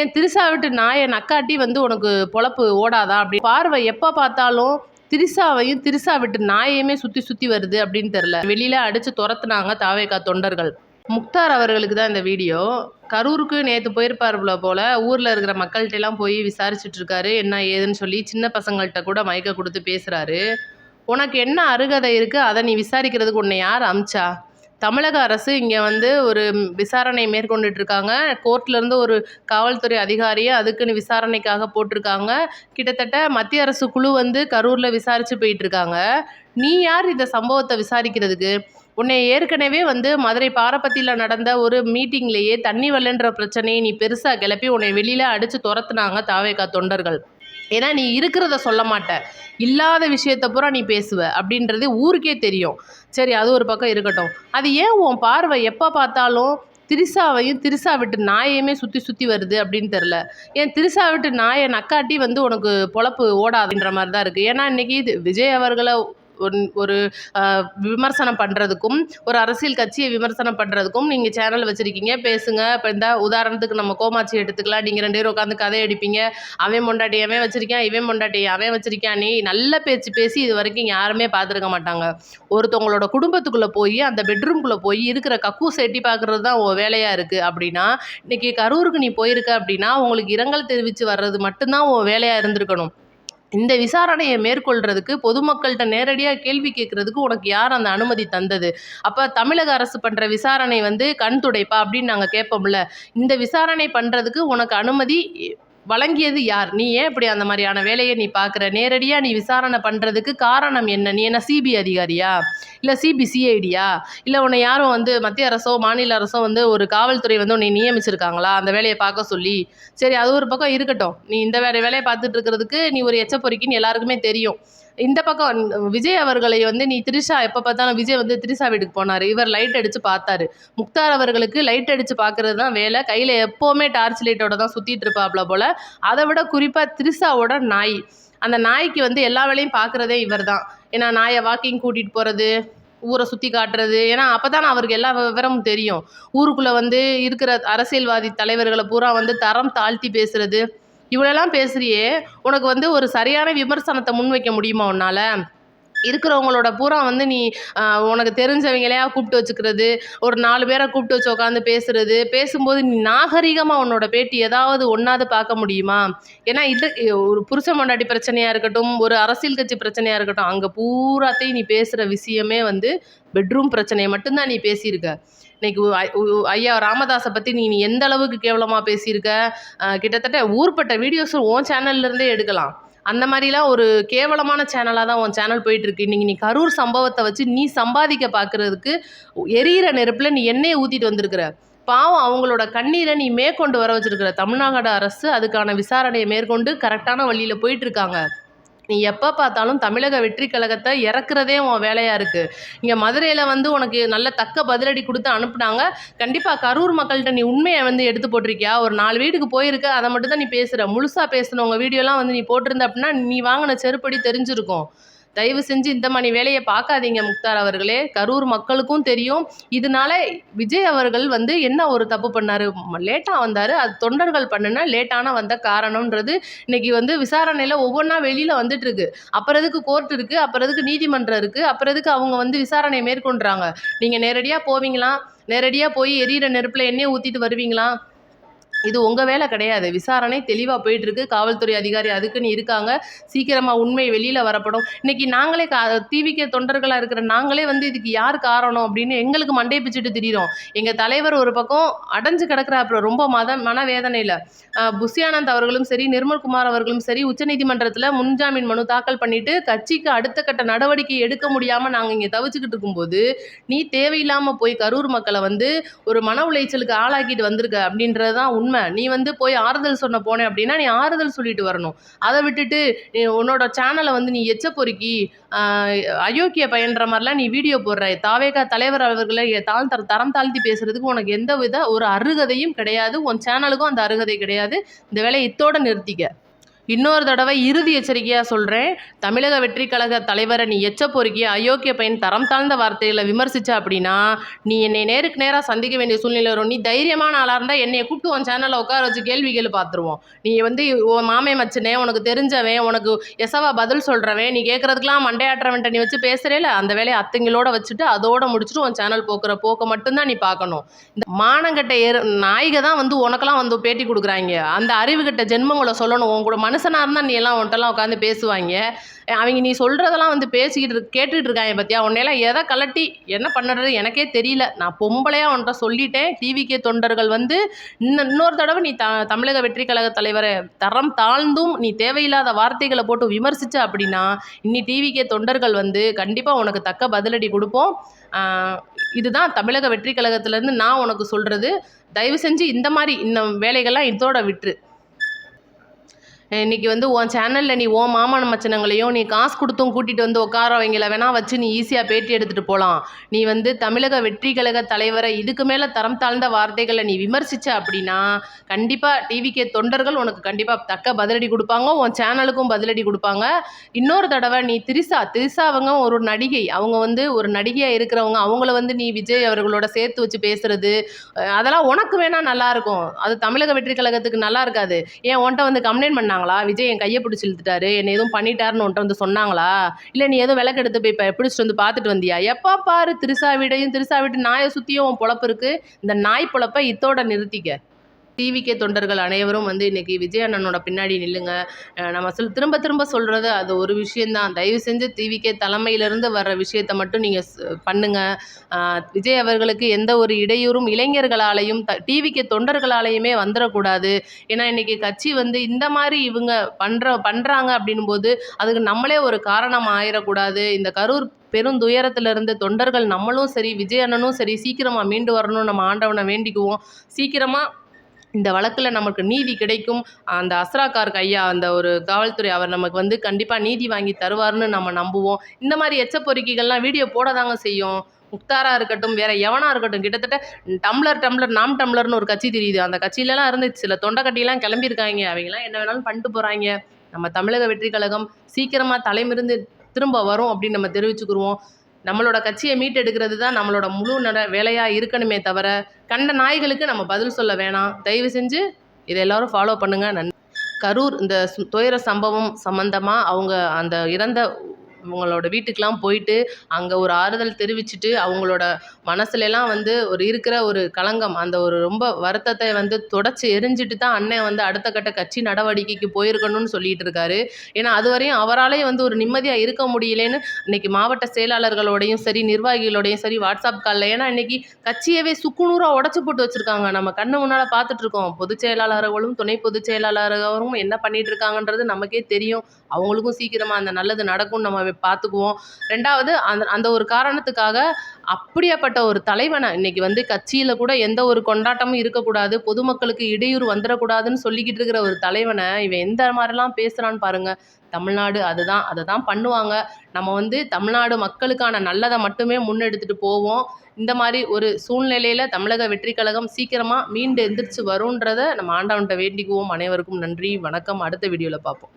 என் திரிசா விட்டு நாயை நக்காட்டி வந்து உனக்கு பொழப்பு ஓடாதா? அப்படி பார்வை எப்போ பார்த்தாலும் திரிசாவையும் திரிசா விட்டு நாயையுமே சுற்றி சுற்றி வருது அப்படின்னு தெரில வெளியில் அடித்து துரத்துனாங்க தாவேக்கா தொண்டர்கள். முக்தார் அவர்களுக்கு தான் இந்த வீடியோ. கரூருக்கு நேற்று போயிருப்பார்ல போல் ஊரில் இருக்கிற மக்கள்கிட்ட எல்லாம் போய் விசாரிச்சுட்ருக்காரு என்ன ஏதுன்னு சொல்லி சின்ன பசங்கள்கிட்ட கூட மயக்க கொடுத்து பேசுகிறாரு உனக்கு என்ன அருகதை இருக்குது அதை நீ விசாரிக்கிறதுக்கு உன்னை யார் அமிச்சா? தமிழக அரசு இங்கே வந்து ஒரு விசாரணை மேற்கொண்டுட்டு இருக்காங்க கோர்ட்லேருந்து ஒரு காவல்துறை அதிகாரியை அதுக்குன்னு விசாரணைக்காக போட்டிருக்காங்க. கிட்டத்தட்ட மத்திய அரசு குழு வந்து கரூரில் விசாரித்து போயிட்டு இருக்காங்க நீ யார் இந்த சம்பவத்தை விசாரிக்கிறதுக்கு? உன்னை ஏற்கனவே வந்து மதுரை பாரப்பத்தியில் நடந்த ஒரு மீட்டிங்லேயே தண்ணி வல்லன்ற பிரச்சனையை நீ பெருசாக கிளப்பி உன்னை வெளியில் அடித்து துரத்துனாங்க தாவேக்கா தொண்டர்கள். ஏன்னா நீ இருக்கிறத சொல்ல மாட்ட. இல்லாத விஷயத்த பூரா நீ பேசுவ அப்படின்றது ஊருக்கே தெரியும். சரி அது ஒரு பக்கம் இருக்கட்டும். அது ஏன் உன் பார்வை எப்போ பார்த்தாலும் திரிசாவையும் திரிசா விட்டு நாயையுமே சுற்றி சுற்றி வருது அப்படின்னு தெரில ஏன் திரிசா விட்டு நாயை நக்காட்டி வந்து உனக்கு பொழப்பு ஓடாதுன்ற மாதிரி தான் இருக்குது ஏன்னா இன்றைக்கி இது விஜய் அவர்களை ஒரு ஒரு விமர்சனம் பண்ணுறதுக்கும் ஒரு அரசியல் கட்சியை விமர்சனம் பண்ணுறதுக்கும் நீங்கள் சேனல் வச்சுருக்கீங்க. பேசுங்க. இப்போ இந்த உதாரணத்துக்கு நம்ம கோமாச்சி எடுத்துக்கலாம். நீங்கள் ரெண்டு பேரும் உட்காந்து கதை அடிப்பீங்க. அவன் மொண்டாட்டி அவன் வச்சிருக்கான். இவன் மொண்டாட்டி அவன் வச்சுருக்கான். நீ நல்ல பேச்சு பேசி இது வரைக்கும் யாருமே பார்த்துருக்க மாட்டாங்க. ஒருத்தவங்களோட குடும்பத்துக்குள்ளே போய் அந்த பெட்ரூம்குள்ளே போய் இருக்கிற கக்கூஸ் எட்டி பார்க்குறது தான் உன் வேலையாக இருக்குது அப்படின்னா இன்றைக்கி கரூருக்கு நீ போயிருக்க அப்படின்னா உங்களுக்கு இரங்கல் தெரிவித்து வர்றது மட்டும்தான் உன் வேலையாக இருந்திருக்கணும். இந்த விசாரணையை மேற்கொள்றதுக்கு பொதுமக்கள்கிட்ட நேரடியாக கேள்வி கேட்குறதுக்கு உனக்கு யார் அந்த அனுமதி தந்தது? அப்போ தமிழக அரசு பண்ணுற விசாரணை வந்து கண் துடைப்பா அப்படின்னு நாங்கள் கேட்போம்ல. இந்த விசாரணை பண்ணுறதுக்கு உனக்கு அனுமதி வழங்கியது யார்? நீ ஏன் இப்படி அந்த மாதிரியான வேலையை நீ பார்க்குற? நேரடியாக நீ விசாரணை பண்ணுறதுக்கு காரணம் என்ன? நீ என்ன சிபி அதிகாரியா? இல்லை சிபிசிஐடியா இல்லை உன்னை யாரும் வந்து மத்திய அரசோ மாநில அரசோ வந்து ஒரு காவல்துறை வந்து உன்னை நியமிச்சிருக்காங்களா? அந்த வேலையை பார்க்க சொல்லி. சரி அது ஒரு பக்கம் இருக்கட்டும். நீ இந்த வேலை வேலையை பார்த்துட்டு இருக்கிறதுக்கு நீ ஒரு எச்ச பொறிக்கின்னு எல்லாருக்குமே தெரியும். இந்த பக்கம் விஜய் அவர்களை வந்து நீ திரிஷா எப்போ பார்த்தாலும் விஜய் வந்து திரிஷா வீட்டுக்கு போனார். இவர் லைட் அடித்து பார்த்தாரு. முக்தார் அவர்களுக்கு லைட் அடித்து பார்க்கறது தான் வேலை. கையில் எப்போவுமே டார்ச் லைட்டோட தான் சுற்றிட்டு இருப்பாப்ல போல். அதை விட குறிப்பாக திரிஷாவோட நாய். அந்த நாய்க்கு வந்து எல்லா வேலையும் பார்க்குறதே இவர் தான். ஏன்னா நாயை வாக்கிங் கூட்டிகிட்டு போகிறது ஊரை சுற்றி காட்டுறது. ஏன்னா அப்போ தான் அவருக்கு எல்லா விவரமும் தெரியும். ஊருக்குள்ளே வந்து இருக்கிற அரசியல்வாதி தலைவர்களை பூரா வந்து தரம் தாழ்த்தி பேசுகிறது இவ்வளோலாம் பேசுகிறியே உனக்கு வந்து ஒரு சரியான விமர்சனத்தை முன்வைக்க முடியுமா உன்னால்? இருக்கிறவங்களோட பூரா வந்து நீ உனக்கு தெரிஞ்சவங்களையா கூப்பிட்டு வச்சுக்கிறது ஒரு நாலு பேரை கூப்பிட்டு வச்சு உட்காந்து பேசுறது பேசும்போது நீ நாகரிகமாக உன்னோட பேட்டி ஏதாவது ஒன்றாவது பார்க்க முடியுமா? ஏன்னா இது ஒரு புருஷ மண்டாட்டி பிரச்சனையாக இருக்கட்டும் ஒரு அரசியல் கட்சி பிரச்சனையாக இருக்கட்டும் அங்கே பூராத்தையும் நீ பேசுகிற விஷயமே வந்து பெட்ரூம் பிரச்சனையை மட்டும்தான் நீ பேசியிருக்க. இன்னைக்கு ஐ- ஐயா ராமதாஸை பற்றி நீ நீ எந்த அளவுக்கு கேவலமாக பேசியிருக்க? கிட்டத்தட்ட ஊர்பட்ட வீடியோஸ் உன் சேனல்ல இருந்தே எடுக்கலாம். அந்த மாதிரிலாம் ஒரு கேவலமான சேனலாக தான் உன் சேனல் போயிட்டுருக்கு. இன்றைக்கி நீ கரூர் சம்பவத்தை வச்சு நீ சம்பாதிக்க பார்க்குறதுக்கு எரியிற நெருப்பில் நீ எண்ணெயை ஊற்றிட்டு வந்திருக்கிற. பாவம் அவங்களோட கண்ணீரை நீ மேற்கொண்டு வர வச்சுருக்கிற தமிழ்நாடு அரசு அதுக்கான விசாரணையை மேற்கொண்டு கரெக்டான வழியில் போயிட்டுருக்காங்க. நீ எப்போ பார்த்தாலும் தமிழக வெற்றி கழகத்தை இறக்குறதே உன் வேலையாக இருக்குது இங்கே மதுரையில் வந்து உனக்கு நல்ல தக்க பதிலடி கொடுத்து அனுப்புனாங்க. கண்டிப்பாக கரூர் மக்கள்கிட்ட நீ உண்மையை வந்து எடுத்து போட்டிருக்கியா? ஒரு நாலு வீட்டுக்கு போயிருக்க அதை மட்டும் தான் நீ பேசுகிற முழுசாக பேசுனவங்க வீடியோலாம் வந்து நீ போட்டிருந்த அப்படின்னா நீ வாங்கின செருப்படி தெரிஞ்சிருக்கும். தயவு செஞ்சு இந்த மாதிரி வேலையை பார்க்காதீங்க முக்தார் அவர்களே. கரூர் மக்களுக்கும் தெரியும். இதனால விஜய் அவர்கள் வந்து என்ன ஒரு தப்பு பண்ணாரு? லேட்டாக வந்தார். அது தொண்டர்கள் பண்ணுனா லேட்டான வந்த காரணம்ன்றது இன்னைக்கு வந்து விசாரணையில் ஒவ்வொன்றா வெளியில் வந்துட்டு இருக்கு கோர்ட் இருக்கு? அப்புறதுக்கு நீதிமன்றம் இருக்கு? அப்புறதுக்கு அவங்க வந்து விசாரணையை மேற்கொண்டுறாங்க? நீங்கள் நேரடியாக போவீங்களா? நேரடியாக போய் எரியிற நெருப்பில் எண்ணெயை ஊற்றிட்டு வருவீங்களா? இது உங்கள் வேலை கிடையாது. விசாரணை தெளிவாக போயிட்டுருக்கு. காவல்துறை அதிகாரி அதுக்குன்னு இருக்காங்க. சீக்கிரமாக உண்மை வெளியில் வரப்படும். இன்றைக்கி நாங்களே கா டிவிக்கு தொண்டர்களாக இருக்கிற நாங்களே வந்து இதுக்கு யார் காரணம் அப்படின்னு எங்களுக்கு மண்டையை பிச்சுட்டு திரியிறோம். எங்கள் தலைவர் ஒரு பக்கம் அடைஞ்சு கிடக்குறாப்புல ரொம்ப மத மனவேதனையில். புஷியானந்த் அவர்களும் சரி நிர்மல்குமார் அவர்களும் சரி உச்சநீதிமன்றத்தில் முன்ஜாமீன் மனு தாக்கல் பண்ணிட்டு கட்சிக்கு அடுத்த கட்ட நடவடிக்கை எடுக்க முடியாமல் நாங்கள் இங்கே தவிச்சுக்கிட்டு இருக்கும்போது நீ தேவையில்லாமல் போய் கரூர் மக்களை வந்து ஒரு மன உளைச்சலுக்கு ஆளாக்கிட்டு வந்திருக்க அப்படின்றது தான் உண்மை. நீ வந்து போய் ஆறுதல் சொன்ன போனேன் அப்படின்னா நீ ஆறுதல் சொல்லிட்டு வரணும். அதை விட்டுட்டு நீ உன்னோட சேனலை வந்து நீ எச்ச பொறுக்கி அயோக்கிய பயன்ற மாதிரிலாம் நீ வீடியோ போடுற. தாவேகா தலைவர் அவர்களை தாழ் தர தரம் தாழ்த்தி பேசுறதுக்கு உனக்கு எந்த வித ஒரு அருகதையும் கிடையாது. உன் சேனலுக்கும் அந்த அருகதை கிடையாது. இந்த வேலையை இத்தோட நிறுத்திக்க. இன்னொரு தடவை இறுதி எச்சரிக்கையாக சொல்கிறேன் தமிழக வெற்றி கழக தலைவரை நீ எச்ச பொறுக்கிய அயோக்கிய பையன் தரம் தாழ்ந்த வார்த்தைகளை விமர்சிச்ச அப்படின்னா நீ என்னை நேருக்கு நேராக சந்திக்க வேண்டிய சூழ்நிலை வரும். நீ தைரியமான ஆளாக இருந்தால் என்னை கூப்பிட்டு உன் சேனலில் உட்கார வச்சு கேள்விகள் பார்த்துருவோம் நீ வந்து உன் மாமே மச்சனே உனக்கு தெரிஞ்சவன் உனக்கு எசவா பதில் சொல்கிறவன் நீ கேட்குறதுக்கெலாம் மண்டையாட்டுறவன்ட்ட நீ வச்சு பேசுகிறேல அந்த வேலையை அத்தைங்களோட வச்சுட்டு அதோட முடிச்சுட்டு உன் சேனல் போக்குற போக்கை மட்டும்தான் நீ பார்க்கணும். இந்த மானங்கட்ட ஏ நாய்க தான் வந்து உனக்கெல்லாம் வந்து பேட்டி கொடுக்குறாங்க. அந்த அறிவுகிட்ட ஜென்மங்களை சொல்லணும். உன் கூட மனுஷனாக இருந்தால் நீ எல்லாம் உன்ட்டெல்லாம் உட்காந்து பேசுவாங்க. அவங்க நீ சொல்கிறதெல்லாம் வந்து பேசிக்கிட்டு இரு- கேட்டுட்டு இருக்காங்க பார்த்தியா உன்னையெல்லாம் எதை கலட்டி என்ன பண்ணுறது எனக்கே தெரியல. நான் பொம்பளையாக உன்ட்ட சொல்லிட்டேன். டிவிகே தொண்டர்கள் வந்து இன்னும் இன்னொரு தடவை நீ த தமிழக வெற்றி கழக தலைவரை தரம் தாழ்ந்தும் நீ தேவையில்லாத வார்த்தைகளை போட்டு விமர்சித்த அப்படின்னா இன்னி டிவிகே தொண்டர்கள் வந்து கண்டிப்பாக உனக்கு தக்க பதிலடி கொடுப்போம். இதுதான் தமிழக வெற்றி கழகத்துலேருந்து நான் உனக்கு சொல்கிறது தயவு செஞ்சு இந்த மாதிரி இந்த வேலைகள்லாம் இதோட விட்டுரு. இன்னைக்கு வந்து உன் சேனலில் நீ உன் மாமன் மச்சனங்களையும் நீ காசு கொடுத்தும் கூட்டிகிட்டு வந்து உட்கார வைங்கள வேணால் வச்சு நீ ஈஸியாக பேட்டி எடுத்துகிட்டு போகலாம் நீ வந்து தமிழக வெற்றி கழக தலைவரை இதுக்கு மேலே தரம் தாழ்ந்த வார்த்தைகளை நீ விமர்சித்த அப்படின்னா கண்டிப்பாக டிவிகே தொண்டர்கள் உனக்கு கண்டிப்பாக தக்க பதிலடி கொடுப்பாங்க உன் சேனலுக்கும் பதிலடி கொடுப்பாங்க. இன்னொரு தடவை நீ திரிசா திரிசா அவங்க ஒரு நடிகை அவங்க வந்து ஒரு நடிகையாக இருக்கிறவங்க அவங்கள வந்து நீ விஜய் அவர்களோட சேர்த்து வச்சு பேசுறது அதெல்லாம் உனக்கு வேணால் நல்லாயிருக்கும் அது தமிழக வெற்றி கழகத்துக்கு நல்லா இருக்காது. ஏன் உன்ட்ட வந்து கம்ப்ளைண்ட் பண்ணாங்களா விஜய் என் கையை பிடிச்சி இழுத்துட்டாரு. என்னை எதுவும் பண்ணிட்டாருன்னு ஒன்ட்டு வந்து சொன்னாங்களா? இல்லை நீ எதுவும் விளக்கு எடுத்து போய் பிடிச்சிட்டு வந்து பார்த்துட்டு வந்தியா? எப்போ பாரு திருசா வீடையும் திருசா வீட்டு நாயை சுற்றியும் உன் பொழப்பு இருக்குது இந்த நாய் பொழப்பை இத்தோட நிறுத்திக்க. டிவிகே தொண்டர்கள் அனைவரும் வந்து இன்றைக்கி விஜய் அண்ணனோட பின்னாடி நில்லுங்க. நம்ம சொல் திரும்ப திரும்ப சொல்கிறது அது ஒரு விஷயந்தான் தயவு செஞ்சு டிவிகே தலைமையிலேருந்து வர்ற விஷயத்தை மட்டும் நீங்கள் பண்ணுங்கள் விஜய் அவர்களுக்கு எந்த ஒரு இடையூறும் இளைஞர்களாலையும் த டிவிகே தொண்டர்களாலையுமே வந்துடக்கூடாது ஏன்னா இன்றைக்கி கட்சி வந்து இந்த மாதிரி இவங்க பண்ணுற பண்ணுறாங்க அப்படின்னும் போது அதுக்கு நம்மளே ஒரு காரணம் ஆயிடக்கூடாது இந்த கரூர் பெருந்துயரத்திலிருந்து தொண்டர்கள் நம்மளும் சரி விஜய் அண்ணனும் சரி சீக்கிரமாக மீண்டு வரணும் நம்ம ஆண்டவனை வேண்டிக்குவோம். சீக்கிரமாக இந்த வழக்கில் நமக்கு நீதி கிடைக்கும். அந்த அஸ்ராக்கார்க்கு ஐயா அந்த ஒரு காவல்துறை அவர் நமக்கு வந்து கண்டிப்பாக நீதி வாங்கி தருவார்னு நம்ம நம்புவோம். இந்த மாதிரி எச்ச பொறுக்கிகள்லாம் வீடியோ போட தாங்க செய்யும். முக்தாரா இருக்கட்டும் வேற எவனா இருக்கட்டும் கிட்டத்தட்ட டம்ளர் டம்ளர் நாம் டம்ளர்னு ஒரு கட்சி தெரியுது. அந்த கட்சியிலலாம் இருந்து சில தொண்டக்கட்டிலாம் கிளம்பியிருக்காங்க. அவங்களாம் என்ன வேணாலும் பண்ணிட்டு போகிறாங்க நம்ம தமிழக வெற்றி கழகம் சீக்கிரமாக தலைமிருந்து திரும்ப வரும் அப்படின்னு நம்ம தெரிவிச்சுக்கிருவோம். நம்மளோட கட்சியை மீட்டெடுக்கிறது தான் நம்மளோட முழு நட வேலையாக இருக்கணுமே தவிர கண்ட நாய்களுக்கு நம்ம பதில் சொல்ல வேணாம். தயவு செஞ்சு இதை எல்லோரும் ஃபாலோ பண்ணுங்கள் நன் கரூர் இந்த துயர சம்பவம் சம்பந்தமாக அவங்க அந்த இறந்த அவங்களோட வீட்டுக்கெலாம் போயிட்டு அங்கே ஒரு ஆறுதல் தெரிவிச்சுட்டு அவங்களோட மனசுலலாம் வந்து ஒரு இருக்கிற ஒரு களங்கம். அந்த ஒரு ரொம்ப வருத்தத்தை வந்து தொடச்சி எரிஞ்சிட்டு தான் அண்ணன் வந்து அடுத்த கட்ட கட்சி நடவடிக்கைக்கு போயிருக்கணும்னு சொல்லிட்டு இருக்காரு. ஏன்னா அதுவரையும் அவராலே வந்து ஒரு நிம்மதியாக இருக்க முடியலேன்னு இன்னைக்கு மாவட்ட செயலாளர்களோடையும் சரி நிர்வாகிகளோடையும் சரி வாட்ஸ்அப் காலில் ஏன்னா இன்னைக்கு கட்சியவே சுக்குநூறாக உடச்சி போட்டு வச்சுருக்காங்க. நம்ம கண்ணு முன்னால் பார்த்துட்டு இருக்கோம். பொதுச் செயலாளர்களும் துணை பொதுச் செயலாளர்களும் என்ன பண்ணிட்டு இருக்காங்கன்றது நமக்கே தெரியும். அவங்களுக்கும் சீக்கிரமாக அந்த நல்லது நடக்கும்னு நம்ம பார்த்துக்குவோம். ரெண்டாவது அந்த அந்த ஒரு காரணத்துக்காக அப்படியாப்பட்ட ஒரு தலைவனை இன்னைக்கு வந்து கட்சியில் கூட எந்த ஒரு கொண்டாட்டமும் இருக்கக்கூடாது பொதுமக்களுக்கு இடையூறு வந்துடக்கூடாதுன்னு சொல்லிக்கிட்டு இருக்கிற ஒரு தலைவனை இவன் எந்த மாதிரிலாம் பேசுகிறான்னு பாருங்கள் தமிழ்நாடு அதுதான் அதை தான் பண்ணுவாங்க. நம்ம வந்து தமிழ்நாடு மக்களுக்கான நல்லதை மட்டுமே முன்னெடுத்துட்டு போவோம். இந்த மாதிரி ஒரு சூழ்நிலையில் தமிழக வெற்றி கழகம் சீக்கிரமாக மீண்டு எந்திரிச்சு வரும்ன்றதை நம்ம ஆண்டவன்கிட்ட வேண்டிக்குவோம். அனைவருக்கும் நன்றி வணக்கம். அடுத்த வீடியோவில் பார்ப்போம்.